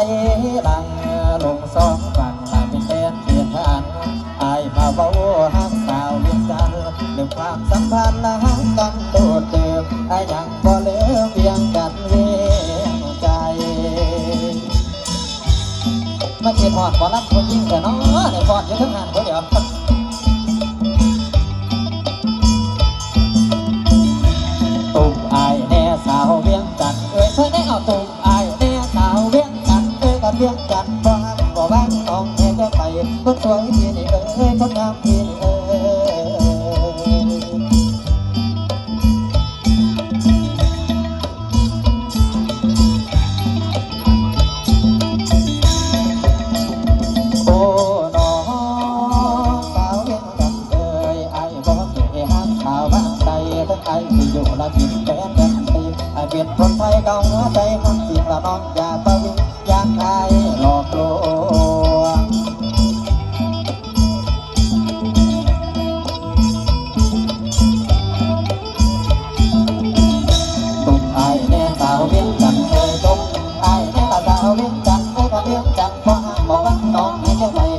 หลังลงสองฝั่งลาเป็นแดนเปลี่ยนผ่านอายมาเบาหักสาวเวียงจันเรื่องความสัมพันธ์และหักกันโดดเดิมอายยังบ่เลืมเวียงกันเวียงใจมาเกียรหอดบอรับคนยิ่งแต่น้อในพอดอยู่ทั้งงานคนเดียวตุ่มอายแน่สาวเวียงจันเอ้ยช่วยได้เอาตุ่ม นทน์เอ้ยกันเวียงจันบ่ฮักบ่บ้างน้องแน่จะไปคนสวยพี่นี่เอ้ยคนงามพี่นี่เอ้ยโอ้น้องสาวเวียงจันทน์เอ้ยไอ้บ่เก๋ห้างสาวบ้านใดทั้งไอ้ที่อยู่ละทินแฟนกันตีไอ้เป็นคนไทยก่าหัวใจมันจริงละน้องอย่าตะวิง อยากไอ้หลอกลวงตุ่มไอ้แน่สาวเวียงจันทน์เอ้ยตุ่มไอ้แน่สาวเวียงจันทน์เอ้ยก็เวียงจันทน์บ่ห้ามบ่ว่าน้องให้เจ้าไป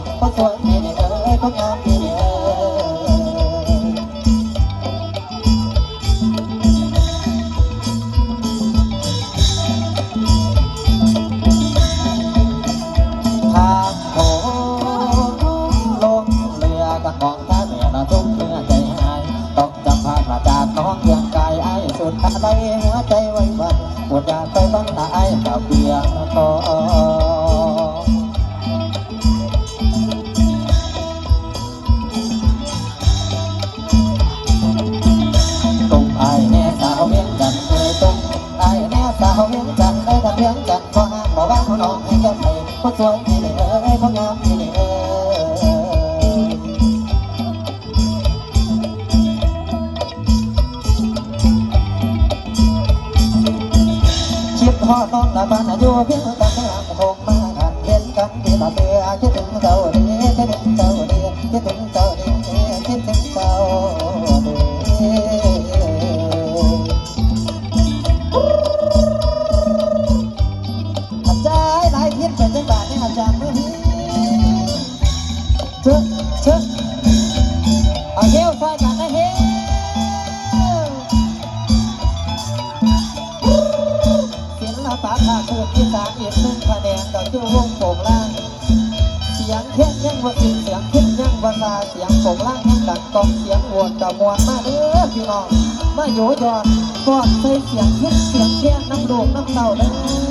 สุดอะไรหัวใจไว้วันปวดอยากไปบ้านตายกับเพียงทองตุ้มไอ้แน่สาวเวียงจันทน์เอ้ยตุ้มไอ้แน่สาวเวียงจันทน์เอ้ยถ้าเวียงจันทน์ก็ห้ามบอกว่าน้องให้เจ้าไปคนสวยพี่นี่เอ้ย อดน้องละบ้านอยู่เพียงกันไม่ห่างคงมากันเห็นกันที่ตาเตือคิดถึงเจ้าดี ภาคืออีสามอีกหนึ่งคะแนนก็คือวงโป่งล่าง เสียงเทียนยังว่าอินเสียงขึ้นยังวาซาเสียงโป่งล่างยังดังกองเสียงโหวนกับมวลมาเด้อพี่น้องมาโยยอนกอดใส่เสียงขึ้นเสียงเทียนน้ำโด่งน้ำเต่าเด้อ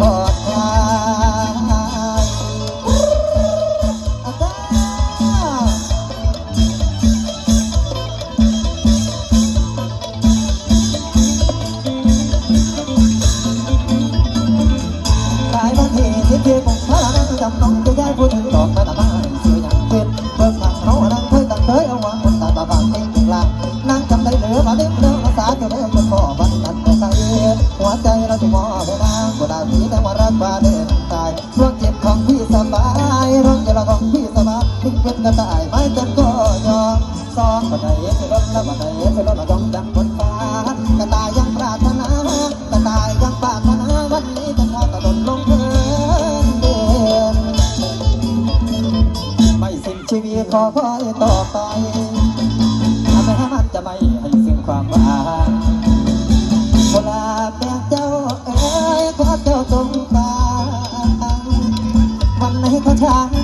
กอดคลายอาจารย์หลายบางทีที่เพียงผมพระนั้นจำต้อง แลตายไม่จบก็ยอมซองบันไดจะล้นและบันไดจะล้นมาจงจังบนฟ้ากระตายยังปรารถนากระตายยังปรารถนาวันนี้จะทอดตะลนลงเพื่อนเดือนไม่สิ้นชีวิตขอคอยต่อไปอาแม่มันจะไม่ให้สิ้นความหวานเวลาแม่เจ้าเอ๋ยขอเจ้าจงตาวันไหนเขาช้า